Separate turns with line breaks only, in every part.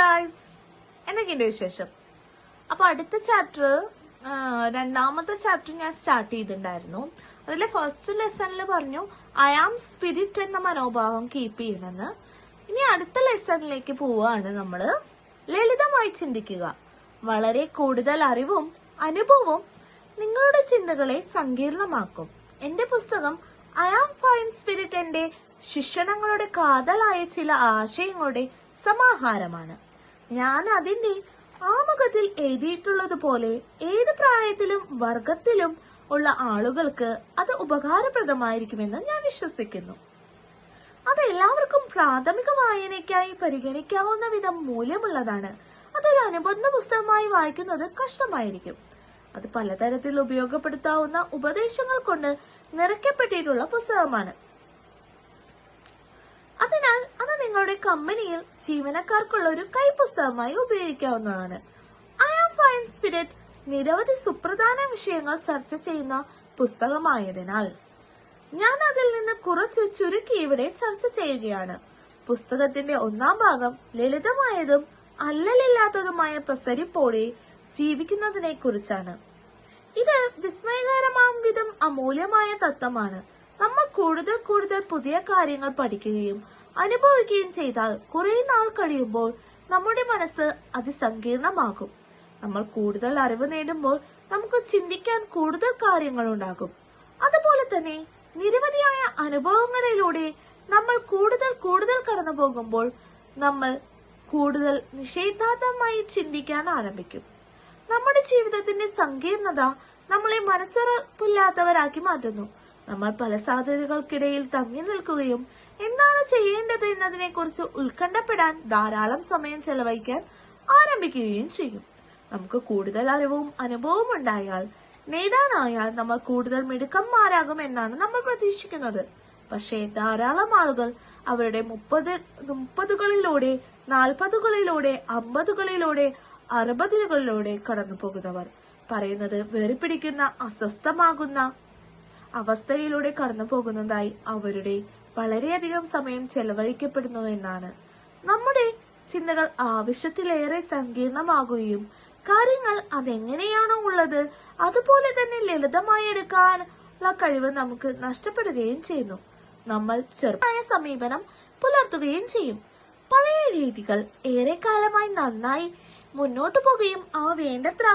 Guys എന്തൊക്കെയുണ്ട് വിശേഷം? അപ്പൊ അടുത്ത ചാപ്റ്റർ രണ്ടാമത്തെ ചാപ്റ്റർ ഞാൻ സ്റ്റാർട്ട് ചെയ്തിട്ടുണ്ടായിരുന്നു. അതിലെ ഫസ്റ്റ് ലെസണിൽ പറഞ്ഞു ഐ ആം സ്പിരിറ്റ് എന്ന മനോഭാവം കീപ്പ് ചെയ്യണമെന്ന്. ഇനി അടുത്ത ലെസണിലേക്ക് പോവുകയാണ് നമ്മൾ ലളിതമായി ചിന്തിക്കുക. വളരെ കൂടുതൽ അറിവും അനുഭവവും നിങ്ങളുടെ ചിന്തകളെ സങ്കീർണമാക്കും. എന്റെ പുസ്തകം ഐ ആം ഫൈൻ സ്പിരിറ്റ് എന്റെ ശിക്ഷണങ്ങളുടെ കാതലായ ചില ആശയങ്ങളുടെ സമാഹാരമാണ്. ഞാൻ അതിന്റെ ആമുഖത്തിൽ എഴുതിയിട്ടുള്ളത് പോലെ ഏത് പ്രായത്തിലും വർഗത്തിലും ഉള്ള ആളുകൾക്ക് അത് ഉപകാരപ്രദമായിരിക്കുമെന്ന് ഞാൻ വിശ്വസിക്കുന്നു. അത് എല്ലാവർക്കും പ്രാഥമിക വായനയ്ക്കായി പരിഗണിക്കാവുന്ന വിധം മൂല്യമുള്ളതാണ്. അതൊരു അനുബന്ധ പുസ്തകമായി വായിക്കുന്നത് കഷ്ടമായിരിക്കും. അത് പലതരത്തിൽ ഉപയോഗപ്പെടുത്താവുന്ന ഉപദേശങ്ങൾ കൊണ്ട് നിറയ്ക്കപ്പെട്ടിട്ടുള്ള പുസ്തകമാണ്. അതിനാൽ അത് നിങ്ങളുടെ കമ്പനിയിൽ ജീവനക്കാർക്കുള്ള ഒരു കൈപ്പുസ്തകമായി ഉപയോഗിക്കാവുന്നതാണ്. ഐ ആം ഫൈൻ സ്പിരിറ്റ് നിരവധി സുപ്രധാന വിഷയങ്ങൾ ചർച്ച ചെയ്യുന്ന പുസ്തകമായതിനാൽ. ഞാൻ അതിൽ നിന്ന് കുറച്ച് ചുരുക്കി ഇവിടെ ചർച്ച ചെയ്യുകയാണ്. പുസ്തകത്തിന്റെ ഒന്നാം ഭാഗം ലളിതമായതും അല്ലലില്ലാത്തതുമായ പ്രസരിപ്പോടെ ജീവിക്കുന്നതിനെ കുറിച്ചാണ് ഇത് വിസ്മയകരമാം വിധം അമൂല്യമായ തത്വമാണ്. നമ്മൾ കൂടുതൽ കൂടുതൽ പുതിയ കാര്യങ്ങൾ പഠിക്കുകയും അനുഭവിക്കുകയും ചെയ്താൽ കുറെ നാൾ കഴിയുമ്പോൾ നമ്മുടെ മനസ്സ് അതിസങ്കീർണമാകും. നമ്മൾ കൂടുതൽ അറിവ് നേടുമ്പോൾ നമുക്ക് ചിന്തിക്കാൻ കൂടുതൽ കാര്യങ്ങൾ ഉണ്ടാകും. അതുപോലെ തന്നെ നിരവധിയായ അനുഭവങ്ങളിലൂടെ നമ്മൾ കൂടുതൽ കൂടുതൽ കടന്നു പോകുമ്പോൾ നമ്മൾ കൂടുതൽ നിഷേധാത്മമായി ചിന്തിക്കാൻ ആരംഭിക്കും. നമ്മുടെ ജീവിതത്തിന്റെ സങ്കീർണത നമ്മളെ മനസ്സുറപ്പില്ലാത്തവരാക്കി മാറ്റുന്നു. നമ്മൾ പല സാധ്യതകൾക്കിടയിൽ തങ്ങി നിൽക്കുകയും എന്താണ് ചെയ്യേണ്ടത് എന്നതിനെ കുറിച്ച് ഉത്കണ്ഠപ്പെടാൻ ധാരാളം സമയം ചെലവഴിക്കാൻ ആരംഭിക്കുകയും ചെയ്യും. നമുക്ക് കൂടുതൽ അറിവും അനുഭവവും ഉണ്ടായാൽ നേടാനായാൽ നമ്മൾ കൂടുതൽ മിടുക്കന്മാരാകും എന്നാണ് നമ്മൾ പ്രതീക്ഷിക്കുന്നത്. പക്ഷേ ധാരാളം ആളുകൾ അവരുടെ മുപ്പത് മുപ്പതുകളിലൂടെ നാൽപ്പതുകളിലൂടെ അമ്പതുകളിലൂടെ അറുപതുകളിലൂടെ കടന്നു പോകുന്നവർ പറയുന്നത് വെറിപ്പിടിക്കുന്ന അസ്വസ്ഥമാകുന്ന അവസ്ഥയിലൂടെ കടന്നു പോകുന്നതായി അവരുടെ വളരെയധികം സമയം ചെലവഴിക്കപ്പെടുന്നു എന്നാണ്. നമ്മുടെ ചിന്തകൾ ആവശ്യത്തിലേറെ സങ്കീർണമാകുകയും കാര്യങ്ങൾ അതെങ്ങനെയാണോ ഉള്ളത് അതുപോലെ തന്നെ ലളിതമായി എടുക്കാനുള്ള കഴിവ് നമുക്ക് നഷ്ടപ്പെടുകയും ചെയ്യുന്നു. നമ്മൾ ചെറുതായ സമീപനം പുലർത്തുകയും ചെയ്യും. പഴയ രീതികൾ ഏറെക്കാലമായി നന്നായി മുന്നോട്ടു പോകുകയും അവ വേണ്ടത്ര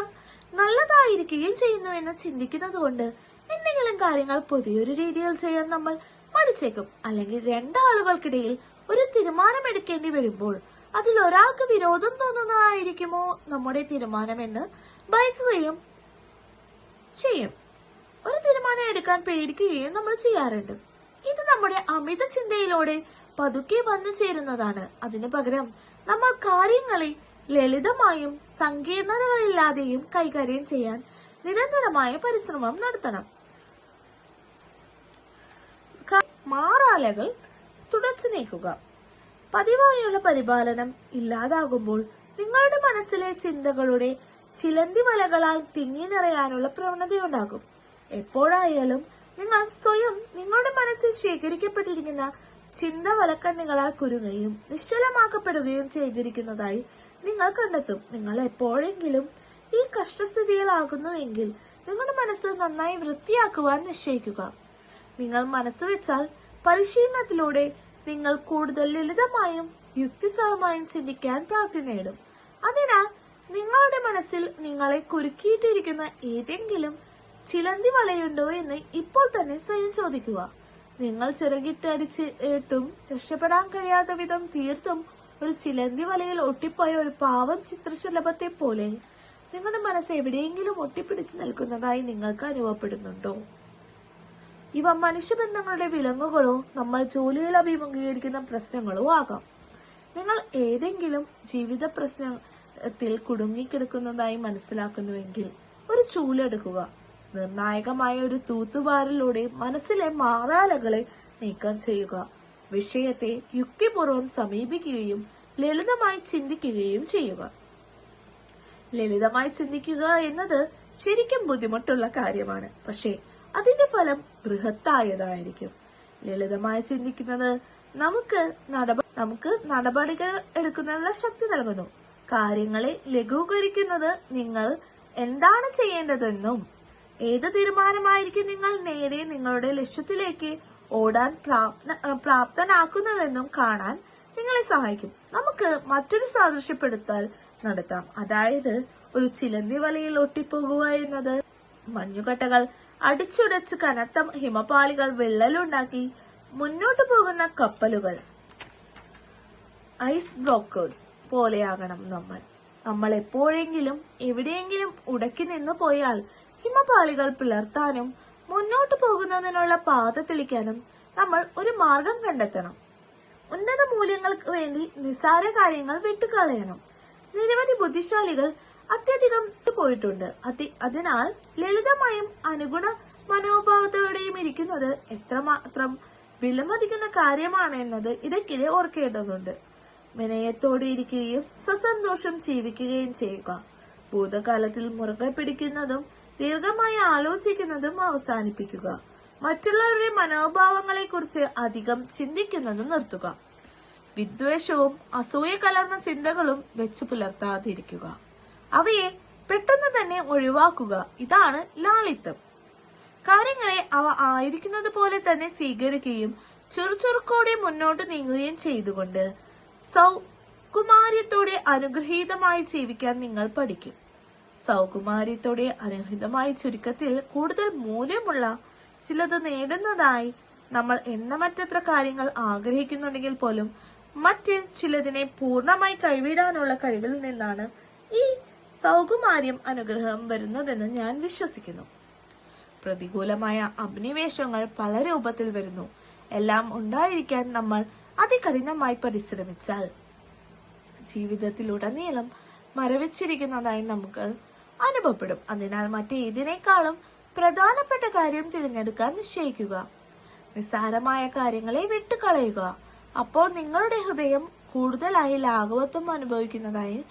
നല്ലതായിരിക്കുകയും ചെയ്യുന്നു എന്ന് ചിന്തിക്കുന്നത് കൊണ്ട് എന്തെങ്കിലും കാര്യങ്ങൾ പുതിയൊരു രീതിയിൽ ചെയ്യാൻ നമ്മൾ മടിച്ചേക്കും അല്ലെങ്കിൽ രണ്ടാളുകൾക്കിടയിൽ ഒരു തീരുമാനമെടുക്കേണ്ടി വരുമ്പോൾ അതിൽ ഒരാൾക്ക് വിരോധം തോന്നുന്നതായിരിക്കുമോ? നമ്മുടെ തീരുമാനമെന്ന് ഭയക്കുകയും ചെയ്യും. ഒരു തീരുമാനം എടുക്കാൻ പേടിക്കുകയും നമ്മൾ ചെയ്യാറുണ്ട്. ഇത് നമ്മുടെ അമിത ചിന്തയിലൂടെ പതുക്കെ വന്നു ചേരുന്നതാണ്. അതിനു പകരം നമ്മൾ കാര്യങ്ങളെ ലളിതമായും സങ്കീർണതകളില്ലാതെയും കൈകാര്യം ചെയ്യാൻ നിരന്തരമായ പരിശ്രമം നടത്തണം. മാറാലകൾ തുടച്ചു നീക്കുക. പതിവായുള്ള പരിപാലനം ഇല്ലാതാകുമ്പോൾ നിങ്ങളുടെ മനസ്സിലെ ചിന്തകളുടെ ചിലന്തി വലകളാൽ തിങ്ങി നിറയാനുള്ള പ്രവണതയുണ്ടാകും. എപ്പോഴായാലും നിങ്ങൾ സ്വയം നിങ്ങളുടെ മനസ്സിൽ ശേഖരിക്കപ്പെട്ടിരിക്കുന്ന ചിന്ത വലക്കണ്ണികളാൽ കുരുങ്ങുകയും നിശ്ചലമാക്കപ്പെടുകയും ചെയ്തിരിക്കുന്നതായി നിങ്ങൾ കണ്ടെത്തും. നിങ്ങൾ എപ്പോഴെങ്കിലും ഈ കഷ്ടസ്ഥിതിയിലാകുന്നുവെങ്കിൽ നിങ്ങളുടെ മനസ്സ് നന്നായി വൃത്തിയാക്കുവാൻ നിശ്ചയിക്കുക. നിങ്ങൾ മനസ്സ് വെച്ചാൽ പരിശീലനത്തിലൂടെ നിങ്ങൾ കൂടുതൽ ലളിതമായും യുക്തിസഹമായും ചിന്തിക്കാൻ പ്രാപ്തി നേടും. അതിനാൽ നിങ്ങളുടെ മനസ്സിൽ നിങ്ങളെ കുരുക്കിയിട്ടിരിക്കുന്ന ഏതെങ്കിലും ചിലന്തി വലയുണ്ടോ എന്ന് ഇപ്പോൾ തന്നെ സ്വയം ചോദിക്കുക. നിങ്ങൾ ചിറകിട്ടടിച്ചിട്ടും രക്ഷപ്പെടാൻ കഴിയാത്ത വിധം തീർത്തും ഒരു ചിലന്തി വലയിൽ ഒട്ടിപ്പോയ ഒരു പാവം ചിത്രശലഭത്തെ പോലെ നിങ്ങളുടെ മനസ്സ് എവിടെയെങ്കിലും ഒട്ടിപ്പിടിച്ചു നിൽക്കുന്നതായി നിങ്ങൾക്ക് അനുഭവപ്പെടുന്നുണ്ടോ? ഇവ മനുഷ്യബന്ധങ്ങളുടെ വിലങ്ങുകളോ നമ്മൾ ജോലിയിൽ അഭിമുഖീകരിക്കുന്ന പ്രശ്നങ്ങളോ ആകാം. നിങ്ങൾ ഏതെങ്കിലും ജീവിത പ്രശ്നത്തിൽ കുടുങ്ങിക്കിടക്കുന്നതായി മനസ്സിലാക്കുന്നുവെങ്കിൽ ഒരു ചൂലെടുക്കുക. നിർണായകമായ ഒരു തൂത്തുവാരിലൂടെ മനസ്സിലെ മാറാലകളെ നീക്കം ചെയ്യുക. വിഷയത്തെ യുക്തിപൂർവം സമീപിക്കുകയും ലളിതമായി ചിന്തിക്കുകയും ചെയ്യുക. ലളിതമായി ചിന്തിക്കുക എന്നത് ശരിക്കും ബുദ്ധിമുട്ടുള്ള കാര്യമാണ്. പക്ഷേ അതിന്റെ ഫലം ബൃഹത്തായതായിരിക്കും. ലളിതമായി ചിന്തിക്കുന്നത് നമുക്ക് നടപ നമുക്ക് നടപടികൾ എടുക്കുന്നതിനുള്ള ശക്തി നൽകുന്നു. കാര്യങ്ങളെ ലഘൂകരിക്കുന്നത് നിങ്ങൾ എന്താണ് ചെയ്യേണ്ടതെന്നും ഏത് തീരുമാനമായിരിക്കും നിങ്ങൾ നേരെ നിങ്ങളുടെ ലക്ഷ്യത്തിലേക്ക് ഓടാൻ പ്രാപ്തനാക്കുന്നതെന്നും കാണാൻ നിങ്ങളെ സഹായിക്കും. നമുക്ക് മറ്റൊരു സാദൃശ്യപ്പെടുത്തൽ നടത്താം. അതായത് ഒരു ചിലന്തി വലയിൽ ഒട്ടിപ്പോകുക എന്നത്. മഞ്ഞുകട്ടകൾ അടിച്ചുടച്ച് കനത്ത ഹിമപാളികൾ വിള്ളലുണ്ടാക്കി മുന്നോട്ടു പോകുന്ന കപ്പലുകൾ. ഐസ് ബ്ലോക്കേഴ്സ് പോലെയാകണം നമ്മൾ. നമ്മൾ എപ്പോഴെങ്കിലും എവിടെയെങ്കിലും ഉടക്കി നിന്നു പോയാൽ ഹിമപാളികൾ പിളർത്താനും മുന്നോട്ടു പോകുന്നതിനുള്ള പാത തെളിക്കാനും നമ്മൾ ഒരു മാർഗം കണ്ടെത്തണം. ഉന്നത മൂല്യങ്ങൾക്ക് വേണ്ടി നിസാര കാര്യങ്ങൾ വിട്ടുകളയണം. നിരവധി ബുദ്ധിശാലികൾ അത്യധികം പോയിട്ടുണ്ട്. അതി അതിനാൽ ലളിതമായും അനുഗുണ മനോഭാവത്തോടെയും ഇരിക്കുന്നത് എത്രമാത്രം വിലമതിക്കുന്ന കാര്യമാണ് എന്നത് ഇടയ്ക്കിടെ ഓർക്കേണ്ടതുണ്ട്. വിനയത്തോടെ ഇരിക്കുകയും സസന്തോഷം ജീവിക്കുകയും ചെയ്യുക. ഭൂതകാലത്തിൽ മുറുകെ പിടിക്കുന്നതും ദീർഘമായി ആലോചിക്കുന്നതും അവസാനിപ്പിക്കുക. മറ്റുള്ളവരുടെ മനോഭാവങ്ങളെ കുറിച്ച് അധികം ചിന്തിക്കുന്നതും നിർത്തുക. വിദ്വേഷവും അസൂയ കലർന്ന ചിന്തകളും വെച്ചു പുലർത്താതിരിക്കുക. അവയെ പെട്ടെന്ന് തന്നെ ഒഴിവാക്കുക. ഇതാണ് ലാളിത്യം. കാര്യങ്ങളെ അവ ആയിരിക്കുന്നത് പോലെ തന്നെ സ്വീകരിക്കുകയും ചുറുചുറുക്കോടെ മുന്നോട്ട് നീങ്ങുകയും ചെയ്തുകൊണ്ട് സൗകുമാര്യത്തോടെ അനുഗ്രഹീതമായി ജീവിക്കാൻ നിങ്ങൾ പഠിക്കും. സൗകുമാര്യത്തോടെ അനുഗ്രഹീതമായി ചുരുക്കത്തിൽ കൂടുതൽ മൂല്യമുള്ള ചിലത് നേടുന്നതായി നമ്മൾ എണ്ണമറ്റത്ര കാര്യങ്ങൾ ആഗ്രഹിക്കുന്നുണ്ടെങ്കിൽ പോലും മറ്റ് ചിലതിനെ പൂർണമായി കൈവിടാനുള്ള കഴിവിൽ നിന്നാണ് ഈ സൗകുമാര്യം അനുഗ്രഹം വരുന്നതെന്ന് ഞാൻ വിശ്വസിക്കുന്നു. പ്രതികൂലമായ അഭിനിവേശങ്ങൾ പല രൂപത്തിൽ വരുന്നു. എല്ലാം ഉണ്ടായിരിക്കാൻ നമ്മൾ അതികഠിനമായി പരിശ്രമിച്ചാൽ ജീവിതത്തിലുടനീളം മരവിച്ചിരിക്കുന്നതായി നമുക്ക് അനുഭവപ്പെടും. അതിനാൽ മറ്റേതിനേക്കാളും പ്രധാനപ്പെട്ട കാര്യം തിരഞ്ഞെടുക്കാൻ നിശ്ചയിക്കുക. നിസ്സാരമായ കാര്യങ്ങളെ വിട്ടുകളയുക. അപ്പോൾ നിങ്ങളുടെ ഹൃദയം കൂടുതലായി ലാഘവത്വം അനുഭവിക്കുന്നതായി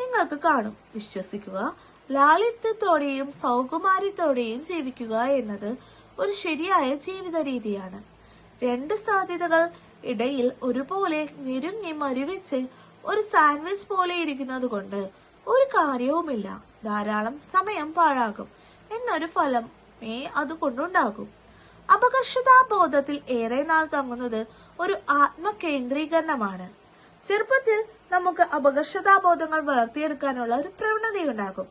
നിങ്ങൾക്ക് കാണും. വിശ്വസിക്കുക. ലാളിത്യത്തോടെയും സൗകുമാര്യത്തോടെയും ജീവിക്കുക എന്നത് ഒരു ശരിയായ ജീവിത രീതിയാണ്. രണ്ട് സാധ്യതകൾ ഇടയിൽ ഒരുപോലെ ഞെരുങ്ങി മരുവിച്ച് ഒരു സാൻഡ്വിച്ച് പോലെ ഇരിക്കുന്നത് കൊണ്ട് ഒരു കാര്യവുമില്ല. ധാരാളം സമയം പാഴാകും. എന്നൊരു ഫലം മേ അതുകൊണ്ടുണ്ടാകും. അപകർഷതാബോധത്തിൽ ഏറെ നാൾ തങ്ങുന്നത് ഒരു ആത്മകേന്ദ്രീകരണമാണ്. ചെറുപ്പത്തിൽ നമുക്ക് അപകർഷതാബോധങ്ങൾ വളർത്തിയെടുക്കാനുള്ള ഒരു പ്രവണതയുണ്ടാകും.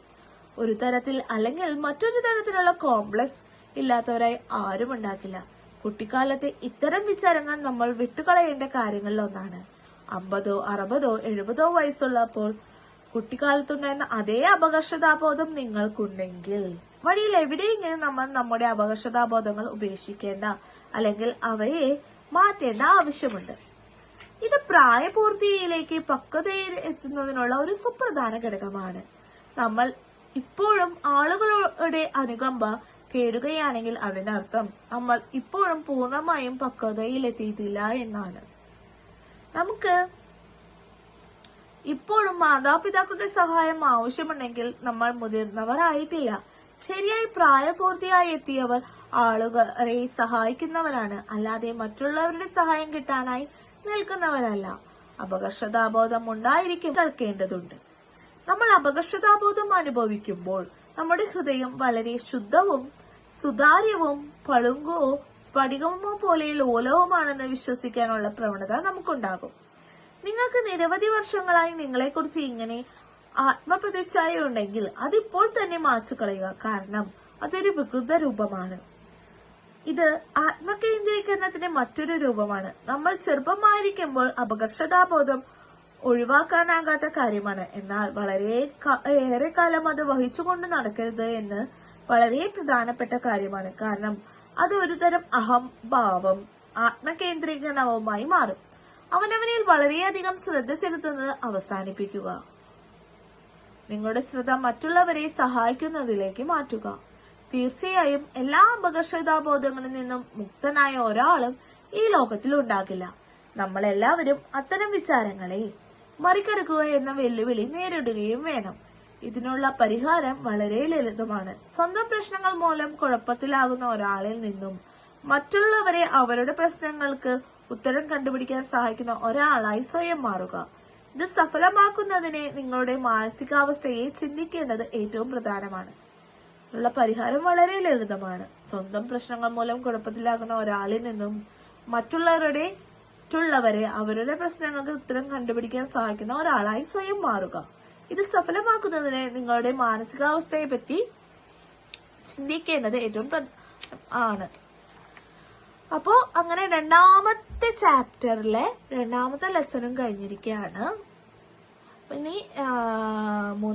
ഒരു തരത്തിൽ അല്ലെങ്കിൽ മറ്റൊരു തരത്തിലുള്ള കോംപ്ലക്സ് ഇല്ലാത്തവരായി ആരും ഉണ്ടാക്കില്ല കുട്ടിക്കാലത്തെ ഇത്തരം വിചാരങ്ങൾ നമ്മൾ വിട്ടുകളയേണ്ട കാര്യങ്ങളിൽ ഒന്നാണ്. അമ്പതോ അറുപതോ എഴുപതോ വയസ്സുള്ളപ്പോൾ കുട്ടിക്കാലത്തുണ്ടായിരുന്ന അതേ അപകർഷതാബോധം നിങ്ങൾക്കുണ്ടെങ്കിൽ വഴിയിൽ എവിടെയെങ്കിലും നമ്മൾ നമ്മുടെ അപകർഷതാബോധങ്ങൾ ഉപേക്ഷിക്കേണ്ട അല്ലെങ്കിൽ അവയെ മാറ്റേണ്ട ആവശ്യമുണ്ട്. ഇത് പ്രായപൂർത്തിയിലേക്ക് പക്വതയിൽ എത്തുന്നതിനുള്ള ഒരു സുപ്രധാന ഘടകമാണ്. നമ്മൾ ഇപ്പോഴും ആളുകളുടെ അനുകമ്പ കേടുകയാണെങ്കിൽ അതിനർത്ഥം നമ്മൾ ഇപ്പോഴും പൂർണമായും പക്വതയിൽ എത്തിയിട്ടില്ല എന്നാണ്. നമുക്ക് ഇപ്പോഴും മാതാപിതാക്കളുടെ സഹായം ആവശ്യമുണ്ടെങ്കിൽ നമ്മൾ മുതിർന്നവരായിട്ടില്ല. ശരിയായി പ്രായപൂർത്തിയായി എത്തിയവർ ആളുകളെ സഹായിക്കുന്നവരാണ്. അല്ലാതെ മറ്റുള്ളവരുടെ സഹായം കിട്ടാനായി നിൽക്കുന്നവരല്ല. അപകർഷതാബോധം ഉണ്ടായിരിക്കും. കേൾക്കേണ്ടതുണ്ട്. നമ്മൾ അപകർഷതാബോധം അനുഭവിക്കുമ്പോൾ നമ്മുടെ ഹൃദയം വളരെ ശുദ്ധവും സുതാര്യവും പളുങ്കോ സ്ഫടികമോ പോലെ ലോലവുമാണെന്ന് വിശ്വസിക്കാനുള്ള പ്രവണത നമുക്കുണ്ടാകും. നിങ്ങൾക്ക് നിരവധി വർഷങ്ങളായി നിങ്ങളെക്കുറിച്ച് ഇങ്ങനെ ആത്മപ്രതിച്ഛായ ഉണ്ടെങ്കിൽ അതിപ്പോൾ തന്നെ മാച്ചു കളയുക കാരണം അതൊരു വികൃത രൂപമാണ് ഇത് ആത്മകേന്ദ്രീകരണത്തിന്റെ മറ്റൊരു രൂപമാണ്. നമ്മൾ ചെറുപ്പമായിരിക്കുമ്പോൾ അപകർഷതാബോധം ഒഴിവാക്കാനാകാത്ത കാര്യമാണ്. എന്നാൽ വളരെ ഏറെ കാലം അത് വഹിച്ചുകൊണ്ട് നടക്കരുത് എന്ന് വളരെ പ്രധാനപ്പെട്ട കാര്യമാണ്. കാരണം അത് ഒരുതരം അഹംഭാവം ആത്മകേന്ദ്രീകരണവുമായി മാറും. അവനവനിൽ വളരെയധികം ശ്രദ്ധ ചെലുത്തുന്നത് അവസാനിപ്പിക്കുക. നിങ്ങളുടെ ശ്രദ്ധ മറ്റുള്ളവരെ സഹായിക്കുന്നതിലേക്ക് മാറ്റുക. തീർച്ചയായും എല്ലാ അപകർഷതാബോധങ്ങളിൽ നിന്നും മുക്തനായ ഒരാളും ഈ ലോകത്തിൽ ഉണ്ടാകില്ല. നമ്മളെല്ലാവരും അത്തരം വിചാരങ്ങളെ മറികടക്കുക എന്ന വെല്ലുവിളി നേരിടുകയും വേണം. ഇതിനുള്ള പരിഹാരം വളരെ ലളിതമാണ്. സ്വന്തം പ്രശ്നങ്ങൾ മൂലം കുഴപ്പത്തിലാകുന്ന ഒരാളിൽ നിന്നും മറ്റുള്ളവരെ അവരുടെ പ്രശ്നങ്ങൾക്ക് ഉത്തരം കണ്ടുപിടിക്കാൻ സഹായിക്കുന്ന ഒരാളായി സ്വയം മാറുക. ഇത് സഫലമാക്കുന്നതിന് നിങ്ങളുടെ മാനസികാവസ്ഥയെ ചിന്തിക്കേണ്ടത് ഏറ്റവും പ്രധാനമാണ്. ഉള്ള പരിഹാരം വളരെ ലളിതമാണ്. സ്വന്തം പ്രശ്നങ്ങൾ മൂലം കുഴപ്പത്തിലാകുന്ന ഒരാളിൽ നിന്നും മറ്റുള്ളവരുടെ മറ്റുള്ളവരെ അവരുടെ പ്രശ്നങ്ങൾക്ക് ഉത്തരം കണ്ടുപിടിക്കാൻ സഹായിക്കുന്ന ഒരാളായി സ്വയം മാറുക. ഇത് സഫലമാക്കുന്നതിന് നിങ്ങളുടെ മാനസികാവസ്ഥയെ പറ്റി ചിന്തിക്കേണ്ടത് ഏറ്റവും ആണ്. അപ്പോ അങ്ങനെ രണ്ടാമത്തെ ചാപ്റ്ററിലെ രണ്ടാമത്തെ ലെസണും കഴിഞ്ഞിരിക്കുകയാണ്. ഇനി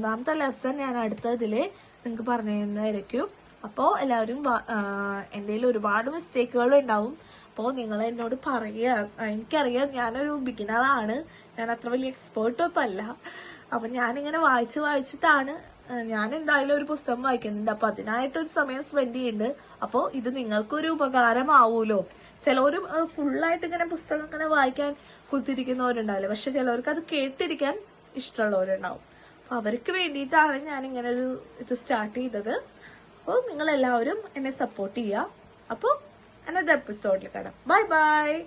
മൂന്നാമത്തെ ലെസൺ ഞാൻ അടുത്തതിൽ നിങ്ങൾക്ക് പറഞ്ഞു തരുന്നതായിരിക്കും അപ്പോൾ എല്ലാവരും എന്റെ കയ്യിൽ ഒരുപാട് മിസ്റ്റേക്കുകൾ ഉണ്ടാവും. അപ്പോൾ നിങ്ങൾ എന്നോട് പറയുക. എനിക്കറിയാം ഞാനൊരു ബിഗിനറാണ് ഞാൻ അത്ര വലിയ എക്സ്പേർട്ടൊന്നും അല്ല. അപ്പം ഞാനിങ്ങനെ വായിച്ച് വായിച്ചിട്ടാണ് ഞാൻ എന്തായാലും ഒരു പുസ്തകം വായിക്കുന്നുണ്ട്. അപ്പം അതിനായിട്ടൊരു സമയം സ്പെൻഡ് ചെയ്യുന്നുണ്ട്. അപ്പോൾ ഇത് നിങ്ങൾക്കൊരു ഉപകാരമാവുമല്ലോ ചിലവരും ഫുള്ളായിട്ട് ഇങ്ങനെ പുസ്തകം ഇങ്ങനെ വായിക്കാൻ കുത്തിരിക്കുന്നവരുണ്ടാവില്ല? പക്ഷെ ചിലവർക്ക് അത് കേട്ടിരിക്കാൻ ഇഷ്ടമുള്ളവരുണ്ടാവും. അവർക്ക് വേണ്ടിയിട്ടാണ് ഞാൻ ഇങ്ങനെ ഒരു ഇത് സ്റ്റാർട്ട് ചെയ്തത്. അപ്പോൾ നിങ്ങൾ എല്ലാവരും എന്നെ സപ്പോർട്ട് ചെയ്യുക. അപ്പോൾ അനദർ എപ്പിസോഡിൽ കാണാം. Bye bye